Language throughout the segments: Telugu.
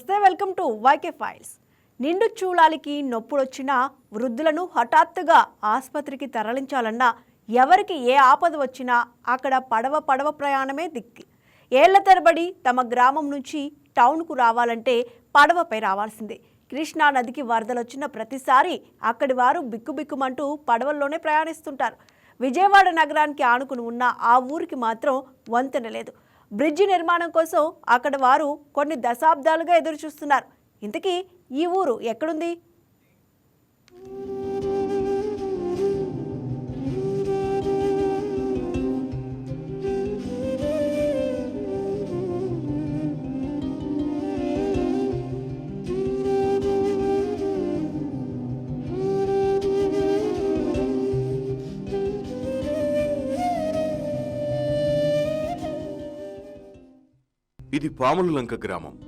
నమస్తే వెల్కమ్ టు వైకే ఫైల్స్. నిండు చూలాలికి నొప్పుడొచ్చినా వృద్ధులను హఠాత్తుగా ఆసుపత్రికి తరలించాలన్నా ఎవరికి ఏ ఆపద వచ్చినా అక్కడ పడవ పడవ ప్రయాణమే దిక్కి. ఏళ్ళ తరబడి తమ గ్రామం నుంచి టౌన్కు రావాలంటే పడవపై రావాల్సిందే. కృష్ణా నదికి వరదలు వచ్చిన ప్రతిసారి అక్కడి వారు బిక్కుబిక్కుమంటూ పడవల్లోనే ప్రయాణిస్తుంటారు. విజయవాడ నగరానికి ఆనుకుని ఉన్న ఆ ఊరికి మాత్రం వంతెన లేదు. బ్రిడ్జి నిర్మాణం కోసం అక్కడ వారు కొన్ని దశాబ్దాలుగా ఎదురు చూస్తున్నారు ఇంతకీ ఈ ఊరు ఎక్కడుంది? ఇది పాములలంక గ్రామం.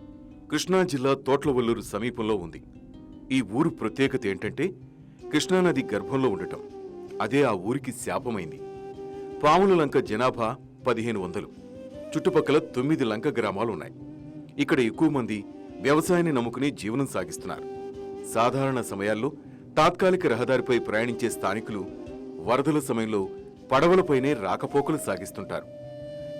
కృష్ణా జిల్లా తోట్లవల్లూరు సమీపంలో ఉంది. ఈ ఊరు ప్రత్యేకత ఏంటంటే కృష్ణానది గర్భంలో ఉండటం. అదే ఆ ఊరికి శాపమైంది. పాములలంక జనాభా పదిహేను వందలు. చుట్టుపక్కల తొమ్మిది లంక గ్రామాలున్నాయి. ఇక్కడ ఎక్కువ మంది వ్యవసాయాన్ని నమ్ముకుని జీవనం సాగిస్తున్నారు. సాధారణ సమయాల్లో తాత్కాలిక రహదారిపై ప్రయాణించే స్థానికులు వరదల సమయంలో పడవలపైనే రాకపోకలు సాగిస్తుంటారు.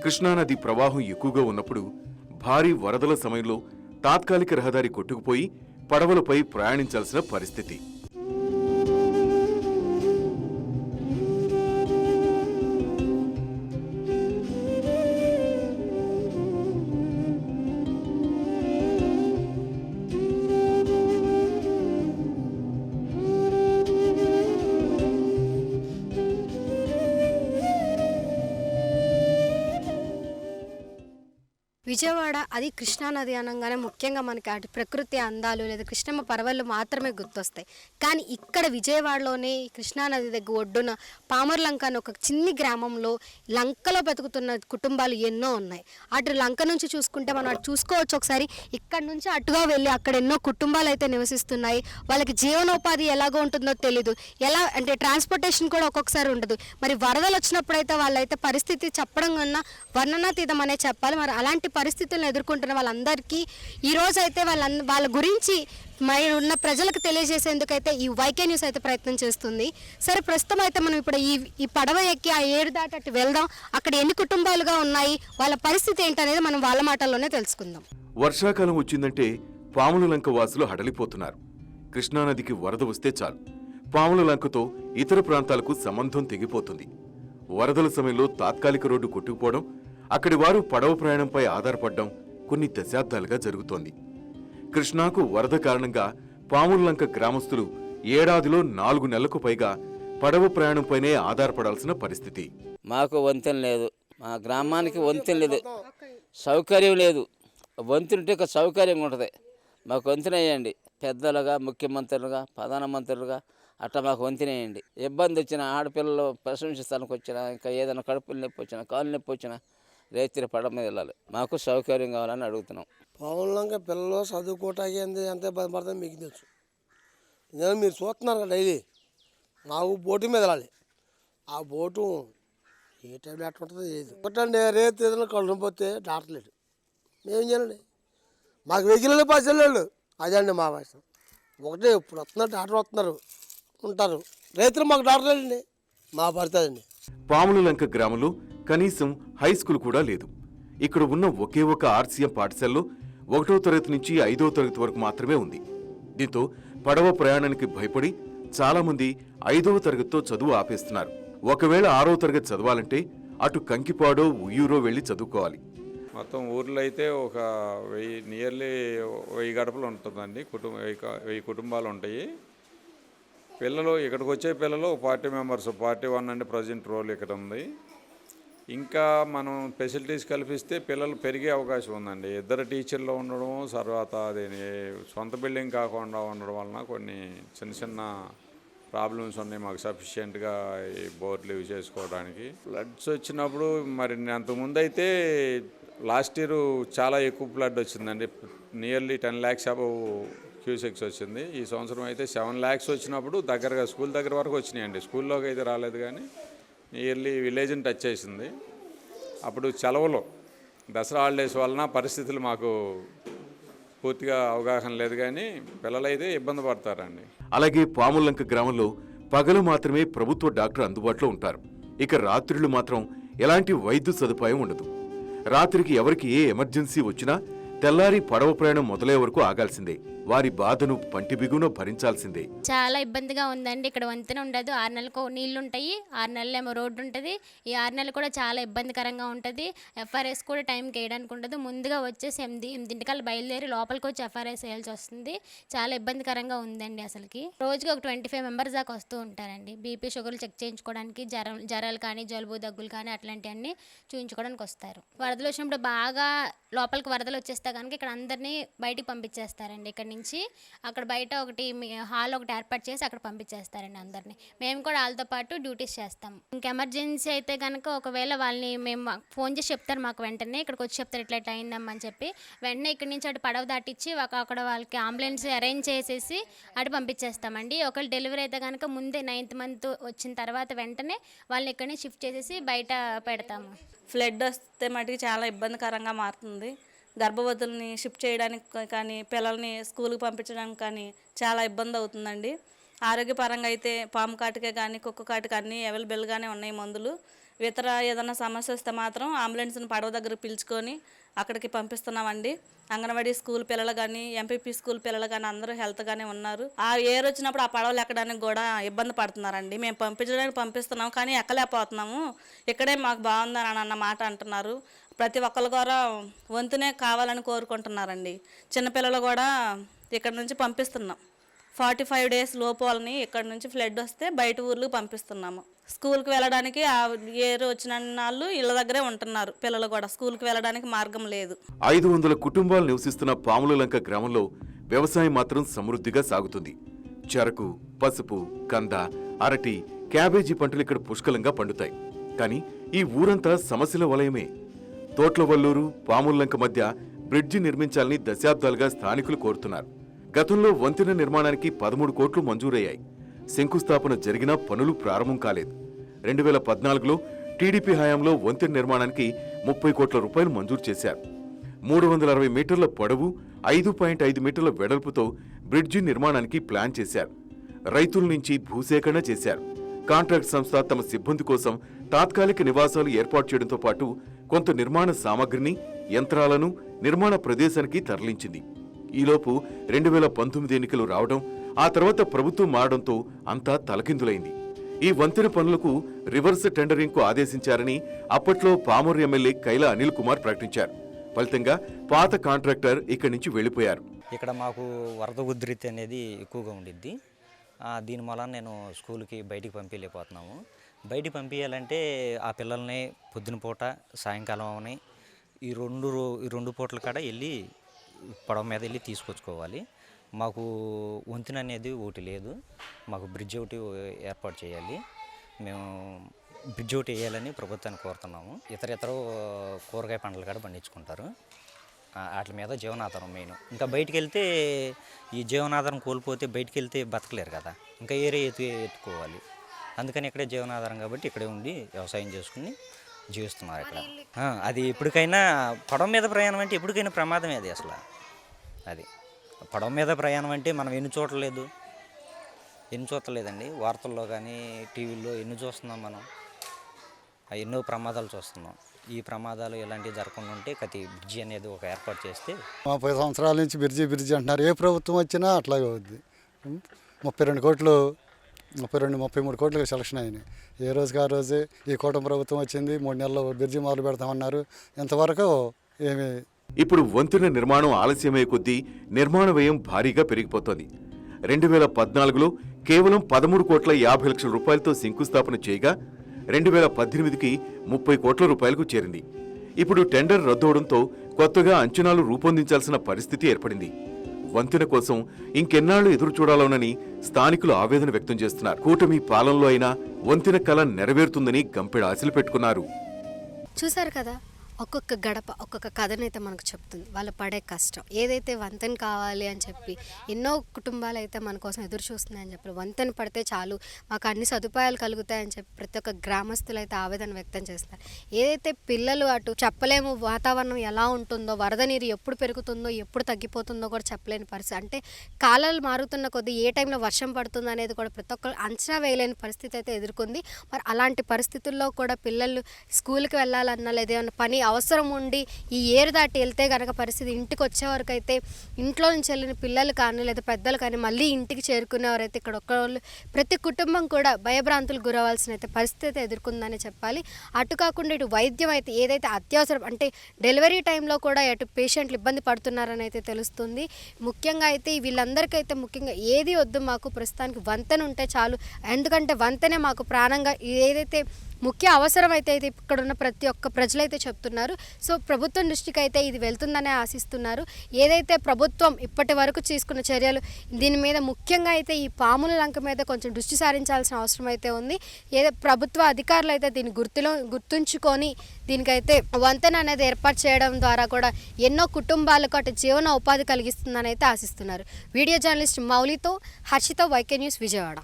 కృష్ణానది ప్రవాహం ఎక్కువగా ఉన్నప్పుడు భారీ వరదల సమయంలో తాత్కాలిక రహదారి కొట్టుకుపోయి పడవలపై ప్రయాణించాల్సిన పరిస్థితి. విజయవాడ అది కృష్ణానది అనగానే ముఖ్యంగా మనకి అటు ప్రకృతి అందాలు లేదా కృష్ణమ్మ పర్వాలు మాత్రమే గుర్తొస్తాయి. కానీ ఇక్కడ విజయవాడలోనే కృష్ణానది దగ్గర ఒడ్డున పామర్లంక అని ఒక చిన్ని గ్రామంలో లంకలో బతుకుతున్న కుటుంబాలు ఎన్నో ఉన్నాయి. అటు లంక నుంచి చూసుకుంటే మనం అటు చూసుకోవచ్చు ఒకసారి. ఇక్కడ నుంచి అటుగా వెళ్ళి అక్కడ ఎన్నో కుటుంబాలు అయితే నివసిస్తున్నాయి. వాళ్ళకి జీవనోపాధి ఎలాగో ఉంటుందో తెలీదు. ఎలా అంటే ట్రాన్స్పోర్టేషన్ కూడా ఒక్కొక్కసారి ఉండదు. మరి వరదలు వచ్చినప్పుడైతే వాళ్ళైతే పరిస్థితి చెప్పడం కన్నా వర్ణనాతీతం అనే చెప్పాలి. మరి అలాంటి పరిస్థితులను ఎదుర్కొంటున్న వాళ్ళందరికీ ఈరోజు అయితే వాళ్ళ వాళ్ళ గురించి మరి ఉన్న ప్రజలకు తెలియజేసేందుకైతే ఈ వైకే న్యూస్ అయితే ప్రయత్నం చేస్తుంది. సరే ప్రస్తుతం అయితే మనం ఇప్పుడు ఈ ఈ పడవ ఎక్కి ఆ ఏడు దాటి అటు వెళ్దాం. అక్కడ ఎన్ని కుటుంబాలుగా ఉన్నాయి? వాళ్ళ పరిస్థితి ఏంటనేది మనం వాళ్ళ మాటల్లోనే తెలుసుకుందాం. వర్షాకాలం వచ్చిందంటే పాముల లంక వాసులు హడలిపోతున్నారు. కృష్ణానదికి వరద వస్తే చాలు. పాముల లంకతో ఇతర ప్రాంతాలకు సంబంధం తెగిపోతుంది. వరదల సమయంలో తాత్కాలిక రోడ్డు కొట్టుకుపోవడం అక్కడి వారు పడవ ప్రయాణంపై ఆధారపడడం కొన్ని దశాబ్దాలుగా జరుగుతోంది. కృష్ణాకు వరద కారణంగా పాముల్లంక గ్రామస్తులు ఏడాదిలో నాలుగు నెలలకు పైగా పడవ ప్రయాణంపైనే ఆధారపడాల్సిన పరిస్థితి. మాకు వంతెన లేదు. మా గ్రామానికి వంతెన లేదు. సౌకర్యం లేదు. వంతెన ఉంటే ఒక సౌకర్యంగా ఉంటుంది. మాకు వంతెన వేయండి. పెద్దలుగా ముఖ్యమంత్రులుగా ప్రధానమంత్రులుగా అట్లా మాకు వంతెన వేయండి. ఇబ్బంది వచ్చిన ఆడపిల్లలు ప్రశంసిస్తానికి వచ్చినా ఇంకా ఏదైనా కడుపులు నొప్పి వచ్చినా కాలు నొప్పి వచ్చినా రైతుల పడవ మీద వెళ్ళాలి. మాకు సౌకర్యం కావాలని అడుగుతున్నాం. పవన్లంక పిల్లలు చదువుకోవటానికి ఎంత ఎంత ఇబ్బంది పడుతుందో మీకు తెలుసు. నేను మీరు చూస్తున్నారు కదా డైలీ. మాకు బోటు మీద వెళ్ళాలి. ఆ బోటు ఏ టైంలో ఎట్లా ఉంటుందో లేదు ఒకటండి రేపు ఏదైనా కళ్ళు పోతే డాక్టర్ లేడు. మేమేం చేయాలండి? మాకు వెహికల్ పాస్ వెళ్ళాడు అదే అండి మా భాష ఒకటే ఇప్పుడు వస్తున్నారు డాక్టర్ వస్తున్నారు. ఉంటారు. రైతులు మాకు డాక్టర్ లేడండి. మా పడుతుందండి పాముల లంక గ్రామంలో కనీసం హై స్కూల్ కూడా లేదు. ఇక్కడ ఉన్న ఒకే ఒక ఆర్సీఎం పాఠశాలలో ఒకటో తరగతి నుంచి ఐదో తరగతి వరకు మాత్రమే ఉంది. దీంతో పడవ ప్రయాణానికి భయపడి చాలామంది ఐదవ తరగతితో చదువు ఆపేస్తున్నారు. ఒకవేళ ఆరో తరగతి చదవాలంటే అటు కంకిపాడో ఉయ్యూరో వెళ్ళి చదువుకోవాలి. మొత్తం ఊర్లో అయితే ఒక వెయ్యి నియర్లీ వెయ్యి గడపలు ఉంటుందండి. కుటుంబ వెయ్యి కుటుంబాలు ఉంటాయి. పిల్లలు ఇక్కడికి వచ్చే పిల్లలు పార్టీ మెంబర్స్ పార్టీ వన్ అండి ప్రజెంట్ రోల్ ఇక్కడ ఉంది. ఇంకా మనం ఫెసిలిటీస్ కల్పిస్తే పిల్లలు పెరిగే అవకాశం ఉందండి. ఇద్దరు టీచర్లు ఉండడం తర్వాత అది సొంత బిల్డింగ్ కాకుండా ఉండడం వలన కొన్ని చిన్న చిన్న ప్రాబ్లమ్స్ ఉన్నాయి మాకు సఫిషియెంట్గా ఈ బోర్లు యూజ్ చేసుకోవడానికి. ఫ్లడ్స్ వచ్చినప్పుడు మరి అంతకుముందు అయితే లాస్ట్ ఇయర్ చాలా ఎక్కువ ఫ్లడ్ వచ్చిందండి. Nearly ten lakhs above cusecs వచ్చింది. ఈ సంవత్సరం అయితే సెవెన్ ల్యాక్స్ వచ్చినప్పుడు దగ్గరగా స్కూల్ దగ్గర వరకు వచ్చినాయండి. స్కూల్లోకి అయితే రాలేదు కానీ నియర్లీ విలేజ్ని టచ్ చేసింది. అప్పుడు సెలవులు దసరా హాలిడేస్ వలన పరిస్థితులు మాకు పూర్తిగా అవగాహన లేదు కానీ పిల్లలైతే ఇబ్బంది పడతారండి. అలాగే పాములంక గ్రామంలో పగలు మాత్రమే ప్రభుత్వ డాక్టర్ అందుబాటులో ఉంటారు. ఇక రాత్రులు మాత్రం ఎలాంటి వైద్య సదుపాయం ఉండదు. రాత్రికి ఎవరికి ఏ ఎమర్జెన్సీ వచ్చినా తెల్లారి పడవ ప్రయాణం మొదలయ్యే వరకు ఆగాల్సిందే. వారి బాధను పంటి బిగున భరించాల్సిందే. చాలా ఇబ్బందిగా ఉందండి. ఇక్కడ వంతెన ఉండదు. ఆరు నెలలకు నీళ్ళు ఉంటాయి ఆరు నెలలు ఏమో రోడ్డు ఉంటుంది ఈ ఆరు నెలలు కూడా చాలా ఇబ్బందికరంగా ఉంటుంది. ఎఫ్ఆర్ఎస్ కూడా టైంకి వేయడానికి ఉండదు. ముందుగా వచ్చేసి ఎనిమిది ఎనిమిదింటికల్లా బయలుదేరి లోపలికి వచ్చి ఎఫ్ఆర్ఎస్ వేయాల్సి వస్తుంది. చాలా ఇబ్బందికరంగా ఉందండి అసలుకి. రోజుకి ఒక ట్వంటీ ఫైవ్ మెంబర్స్ దాకా వస్తూ ఉంటారండి. బీపీ షుగర్లు చెక్ చేయించుకోవడానికి జ్వరం జ్వరాలు కానీ జలుబు దగ్గులు కానీ అట్లాంటివన్నీ చూయించుకోవడానికి వస్తారు. వరదలు వచ్చినప్పుడు బాగా లోపలికి వరదలు వచ్చేస్తే కనుక ఇక్కడ అందరినీ బయటికి పంపించేస్తారండి ఇక్కడ నుంచి. అక్కడ బయట ఒకటి మీ- హాల్ ఒకటి ఏర్పాటు చేసి అక్కడ పంపించేస్తారండి అందరినీ. మేము కూడా వాళ్ళతో పాటు డ్యూటీస్ చేస్తాం. ఇంక ఎమర్జెన్సీ అయితే కనుక ఒకవేళ వాళ్ళని మేము మాకు ఫోన్ చేసి చెప్తారు మాకు వెంటనే ఇక్కడికి వచ్చి చెప్తారు ఇట్లా ఇట్లా అయిందమ్మా అని చెప్పి వెంటనే ఇక్కడ నుంచి అటు పడవ దాటిచ్చి ఒక అక్కడ వాళ్ళకి అంబులెన్స్ అరేంజ్ చేసేసి అటు పంపించేస్తామండి. ఒకవేళ డెలివరీ అయితే కనుక ముందే నైన్త్ మంత్ వచ్చిన తర్వాత వెంటనే వాళ్ళని ఇక్కడనే షిఫ్ట్ చేసేసి బయట పెడతాము. ఫ్లడ్ వస్తే మటుకు చాలా ఇబ్బందికరంగా మారుతుంది. గర్భవతుల్ని షిఫ్ట్ చేయడానికి కానీ పిల్లల్ని స్కూల్కి పంపించడానికి కానీ చాలా ఇబ్బంది అవుతుందండి. ఆరోగ్యపరంగా అయితే పాము కాటుకే కానీ కుక్క కాటుక అన్నీ అవైలబుల్గానే ఉన్నాయి మందులు. ఇతర ఏదైనా సమస్య వస్తే మాత్రం అంబులెన్స్ని పడవ దగ్గర పిలుచుకొని అక్కడికి పంపిస్తున్నామండి. అంగన్వాడీ స్కూల్ పిల్లలు కానీ ఎంపీపీ స్కూల్ పిల్లలు కానీ అందరూ హెల్త్గానే ఉన్నారు. ఆ ఏర్ వచ్చినప్పుడు ఆ పడవలు ఎక్కడానికి కూడా ఇబ్బంది పడుతున్నారండి. మేము పంపించడానికి పంపిస్తున్నాం కానీ ఎక్కలేకపోతున్నాము. ఇక్కడే మాకు బాగుందని అన్న మాట అంటున్నారు. ప్రతి ఒక్కరు కూడా వంతునే కావాలని కోరుకుంటున్నారండి. చిన్నపిల్లలు కూడా ఇక్కడ నుంచి పంపిస్తున్నాం. ఫార్టీ ఫైవ్ డేస్ లోపు వాళ్ళని ఇక్కడ నుంచి ఫ్లడ్ వస్తే బయట ఊర్లకు పంపిస్తున్నాము. స్కూల్కి వెళ్ళడానికి ఆ ఏరు వచ్చిన వాళ్ళు ఇళ్ళ దగ్గరే ఉంటున్నారు పిల్లలు కూడా. స్కూల్కి వెళ్ళడానికి మార్గం లేదు. ఐదు వందల కుటుంబాలు నివసిస్తున్న పాములలంక గ్రామంలో వ్యవసాయం మాత్రం సమృద్ధిగా సాగుతుంది. చెరకు పసుపు కంద అరటి క్యాబేజీ పంటలు ఇక్కడ పుష్కలంగా పండుతాయి. కానీ ఈ ఊరంతా సమస్యల వలయమే. తోట్లవల్లూరు పాముల్లంక మధ్య బ్రిడ్జి నిర్మించాలని దశాబ్దాలుగా స్థానికులు కోరుతున్నారు. గతంలో వంతెన నిర్మాణానికి పదమూడు కోట్లు మంజూరయ్యాయి. శంకుస్థాపన జరిగినా పనులు ప్రారంభం కాలేదు. రెండు వేల పద్నాలుగులో టీడీపీ హయాంలో వంతెన నిర్మాణానికి ముప్పై కోట్ల రూపాయలు మంజూరు చేశారు. మూడు వందల అరవై మీటర్ల పొడవు ఐదు పాయింట్ ఐదు మీటర్ల వెడల్పుతో బ్రిడ్జి నిర్మాణానికి ప్లాన్ చేశారు. రైతుల నుంచి భూసేకరణ చేశారు. కాంట్రాక్ట్ సంస్థ తమ సిబ్బంది కోసం తాత్కాలిక నివాసాలు ఏర్పాటు చేయడంతో పాటు కొంత నిర్మాణ సామగ్రిని యంత్రాలను నిర్మాణ ప్రదేశానికి తరలించింది. ఈలోపు రెండు వేల పంతొమ్మిది ఎన్నికలు రావడం ఆ తర్వాత ప్రభుత్వం మారడంతో అంతా తలకిందులైంది. ఈ వంతెన పనులకు రివర్స్ టెండరింగ్కు ఆదేశించారని అప్పట్లో పామూరు ఎమ్మెల్యే కైల అనిల్ కుమార్ ప్రకటించారు. ఫలితంగా పాత కాంట్రాక్టర్ ఇక్కడి నుంచి వెళ్ళిపోయారు. ఇక్కడ మాకు వరద ఉధృతి అనేది ఎక్కువగా ఉండిద్ది. దీని వలన నేను స్కూల్కి బయటికి పంపించలేకపోతున్నాము. బయటికి పంపించాలంటే ఆ పిల్లల్ని పొద్దున పూట సాయంకాలం అవని ఈ రెండు రో- ఈ రెండు పూటల కాడ వెళ్ళి పడవ మీద వెళ్ళి తీసుకొచ్చుకోవాలి. మాకు వంతెన అనేది ఒకటి లేదు. మాకు బ్రిడ్జ్ ఒకటి ఏర్పాటు చేయాలి. మేము బ్రిడ్జ్ ఒకటి వేయాలని ప్రభుత్వాన్ని కోరుతున్నాము. ఇతర ఇతర కూరగాయ పంటలు కూడా పండించుకుంటారు. వాటి మీద జీవనాధారం మెయిన్. ఇంకా బయటికి వెళ్తే ఈ జీవనాధారం కోల్పోతే బయటికి వెళ్తే బతకలేరు కదా. ఇంకా ఏరే ఎత్తు ఎత్తుకోవాలి. అందుకని ఇక్కడే జీవనాధారం కాబట్టి ఇక్కడే ఉండి వ్యవసాయం చేసుకుని జీవిస్తున్నారు ఇక్కడ. ఆ, అది ఎప్పటికైనా పడవ మీద ప్రయాణం అంటే ఎప్పటికైనా ప్రమాదమే అది అసలు. అది పడవ మీద ప్రయాణం అంటే మనం ఎన్ని చూడలేదు ఎన్ని చూడలేదండి వార్తల్లో కానీ టీవీల్లో ఎన్ని చూస్తున్నాం మనం? ఆ ఎన్నో ప్రమాదాలు చూస్తున్నాం. ఈ ప్రమాదాలు ఇలాంటివి జరగకుండా ఉంటే ప్రతి బ్రిడ్జి అనేది ఒక ఏర్పాటు చేస్తే ముప్పై సంవత్సరాల నుంచి బిర్జీ బిర్జీ అంటున్నారు. ఏ ప్రభుత్వం వచ్చినా అట్లాగే అవుద్ది? ముప్పై రెండు కోట్లు ముప్పై రెండు ముప్పై మూడు కోట్లకు సెలక్షన్ అయినాయి ఏ రోజుకి ఆ రోజే ఈ కూటమి ప్రభుత్వం వచ్చింది మూడు నెలల్లో బిర్జి మొదలు పెడతామన్నారు. ఇంతవరకు ఏమి ఇప్పుడు వంతెన నిర్మాణం ఆలస్యమయ్యే కొద్దీ నిర్మాణ వ్యయం భారీగా పెరిగిపోతోంది. రెండు వేల పద్నాలుగులో కేవలం పదమూడు కోట్ల యాభై లక్షల రూపాయలతో శంకుస్థాపన చేయగా రెండు వేల పద్దెనిమిదికి ముప్పై కోట్ల రూపాయలకు చేరింది. ఇప్పుడు టెండర్ రద్దవడంతో కొత్తగా అంచనాలు రూపొందించాల్సిన పరిస్థితి ఏర్పడింది. వంతెన కోసం ఇంకెన్నాళ్ళు ఎదురు చూడాలోనని స్థానికులు ఆవేదన వ్యక్తం చేస్తున్నారు. కూటమి పాలనలో అయినా వంతెన కళ నెరవేరుతుందని గంపెడ ఆశలు పెట్టుకున్నారు. చూశారు కదా? ఒక్కొక్క గడప ఒక్కొక్క కథనైతే మనకు చెప్తుంది. వాళ్ళు పడే కష్టం. ఏదైతే వంతెన కావాలి అని చెప్పి ఎన్నో కుటుంబాలు అయితే మన కోసం ఎదురు చూస్తున్నాయని చెప్పి వంతెన పడితే చాలు మాకు అన్ని సదుపాయాలు కలుగుతాయని చెప్పి ప్రతి ఒక్క గ్రామస్తులు అయితే ఆవేదన వ్యక్తం చేస్తారు ఏదైతే పిల్లలు అటు చెప్పలేము వాతావరణం ఎలా ఉంటుందో వరద నీరు ఎప్పుడు పెరుగుతుందో ఎప్పుడు తగ్గిపోతుందో కూడా చెప్పలేని పరిస్థితి. అంటే కాలాలు మారుతున్న కొద్దీ ఏ టైంలో వర్షం పడుతుంది అనేది కూడా ప్రతి ఒక్కరు అంచనా వేయలేని పరిస్థితి అయితే ఎదుర్కొంది. మరి అలాంటి పరిస్థితుల్లో కూడా పిల్లలు స్కూల్కి వెళ్ళాలన్నా లేదా ఏమైనా పని అవసరం ఉండి ఈ ఏరు దాటి వెళ్తే కనుక పరిస్థితి ఇంటికి వచ్చే వరకు అయితే ఇంట్లో నుంచి వెళ్ళిన పిల్లలు కానీ లేదా పెద్దలు కానీ మళ్ళీ ఇంటికి చేరుకునేవారైతే ఇక్కడ ఒక్కళ్ళు ప్రతి కుటుంబం కూడా భయభ్రాంతులకు గురవాల్సిన అయితే పరిస్థితి అయితే ఎదుర్కొందని చెప్పాలి. అటు కాకుండా ఇటు వైద్యం అయితే ఏదైతే అత్యవసరం అంటే డెలివరీ టైంలో కూడా అటు పేషెంట్లు ఇబ్బంది పడుతున్నారని అయితే తెలుస్తుంది. ముఖ్యంగా అయితే వీళ్ళందరికైతే ముఖ్యంగా ఏది వద్దు మాకు ప్రస్తుతానికి వంతెన ఉంటే చాలు. ఎందుకంటే వంతెనే మాకు ప్రాణంగా ఏదైతే ముఖ్య అవసరం అయితే ఇది ఇక్కడ ఉన్న ప్రతి ఒక్క ప్రజలైతే చెప్తున్నారు. సో ప్రభుత్వం దృష్టికి అయితే ఇది వెళ్తుందనే ఆశిస్తున్నారు. ఏదైతే ప్రభుత్వం ఇప్పటి వరకు తీసుకున్న చర్యలు దీని మీద ముఖ్యంగా అయితే ఈ పాముల లంక మీద కొంచెం దృష్టి సారించాల్సిన అవసరం అయితే ఉంది. ఏదో ప్రభుత్వ అధికారులు అయితే దీన్ని గుర్తులో గుర్తుంచుకొని దీనికైతే వంతెన అనేది ఏర్పాటు చేయడం ద్వారా కూడా ఎన్నో కుటుంబాలకు అటు జీవన ఉపాధి కలిగిస్తుందని అయితే ఆశిస్తున్నారు. వీడియో జర్నలిస్ట్ మౌలితో హర్షిత వైకే న్యూస్ విజయవాడ.